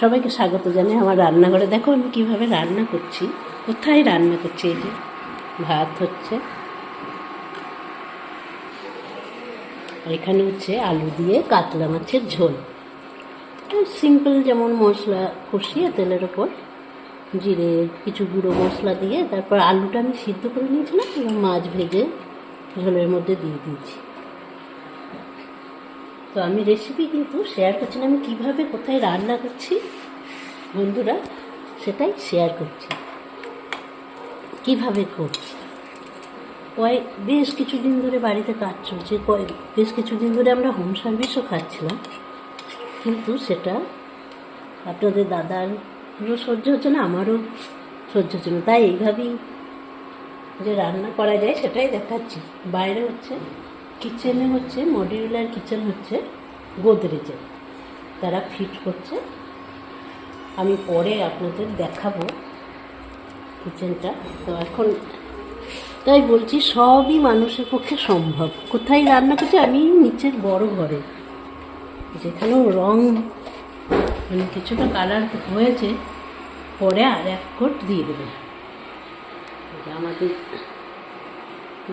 সবাইকে স্বাগত জানাই আমার রান্নাঘরে দেখো আমি কীভাবে রান্না করছি। কোথায় রান্না করছি এই যে? ভাত হচ্ছে। এখানে হচ্ছে আলু দিয়ে কাতলা মাছের ঝোল। সিম্পল যেমন মশলা কষিয়ে তেলের ওপর জিরে, কিছু গুঁড়ো মশলা দিয়ে তারপর আলুটা আমি সিদ্ধ করে নিয়েছিলাম এবং মাছ ভেজে ঝোলের মধ্যে দিয়ে দিয়েছি। তো আমি রেসিপি কিন্তু শেয়ার করছি না। আমি কীভাবে কোথায় রান্না করছি বন্ধুরা, সেটাই শেয়ার করছি। কীভাবে করছি? কয়েক বেশ কিছুদিন ধরে বাড়িতে কাজ চলছে। কয়েক বেশ কিছুদিন ধরে আমরা হোম সার্ভিসও খাচ্ছিলাম। কিন্তু সেটা আপনাদের দাদারও সহ্য হচ্ছে না, আমারও সহ্য হচ্ছে না। তাই এইভাবেই যে রান্না করা যায়, সেটাই দেখাচ্ছি। বাইরে হচ্ছে কিচেনে হচ্ছে, মডিউলার কিচেন হচ্ছে গোদরেজের তারা ফিট করছে। আমি পরে আপনাদের দেখাবো কিচেনটা। তো এখন তাই বলছি, সবই মানুষের পক্ষে সম্ভব। কোথায় রান্না করছি? আমি নিচের বড় ঘরে। যেখানেও রং মানে কিছুটা কালার হয়েছে, পরে আর এক কোট দিয়ে দেবে। আমাদের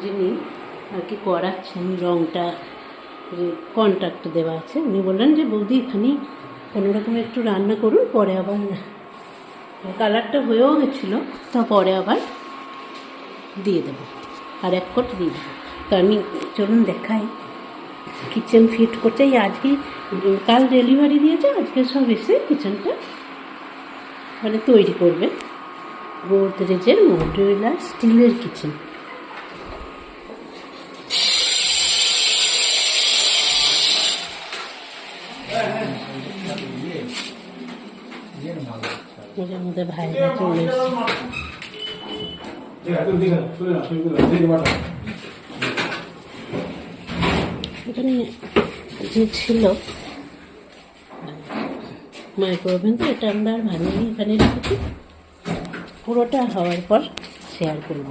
যিনি আর কি করাচ্ছেন রঙটা যে কন্ট্রাক্ট দেওয়া আছে। উনি বললেন যে, বৌদি এখানেই কোনো রকম একটু রান্না করুন, পরে আবার কালারটা হয়েও গেছিল, তা পরে আবার দিয়ে দেবো। আর এক কোট দিয়ে দেবো। তো আমি, চলুন দেখাই। কিচেন ফিট এই আজকে কাল ডেলিভারি দিয়েছে, আজকে সব এসে কিচেনটা মানে তৈরি করবে। গোদরেজের মডিউলার স্টিলের কিচেন এর মধ্যে ভাইরা চলে এখানে যে ছিল মাইক্রোওভেন তো এটা আমরা আর ভাঙিনি এখানে রেখেছি। পুরোটা হওয়ার পর শেয়ার করব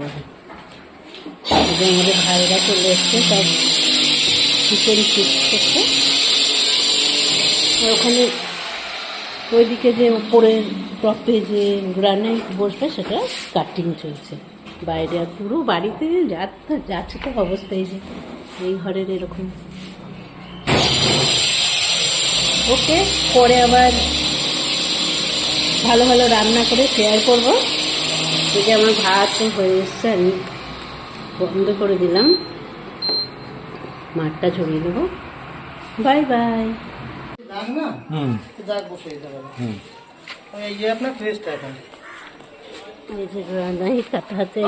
আমাদের ভাইরা চলে এসছে সব চিকেন ফিক্স করছে ওখানে ওইদিকে যে উপরে টপে যে গ্রানাইট বসবে, সেটা কাটিং চলছে। বাইরে আর পুরো বাড়িতে যাচ্ছে তো অবস্থা এই যে, এই ঘরের এরকম। ওকে, পরে আবার ভালো ভালো রান্না করে শেয়ার করব। যে আমার ভাত হয়ে এসছে, আমি বন্ধ করে দিলাম। মাঠটা ঝরিয়ে দেবো। Bye bye. দাগ না হুম দাগ বসে যেতে পারে হুম এই যে আপনার ফ্রেশটা এখন এই যে রান্নাই কাটাতে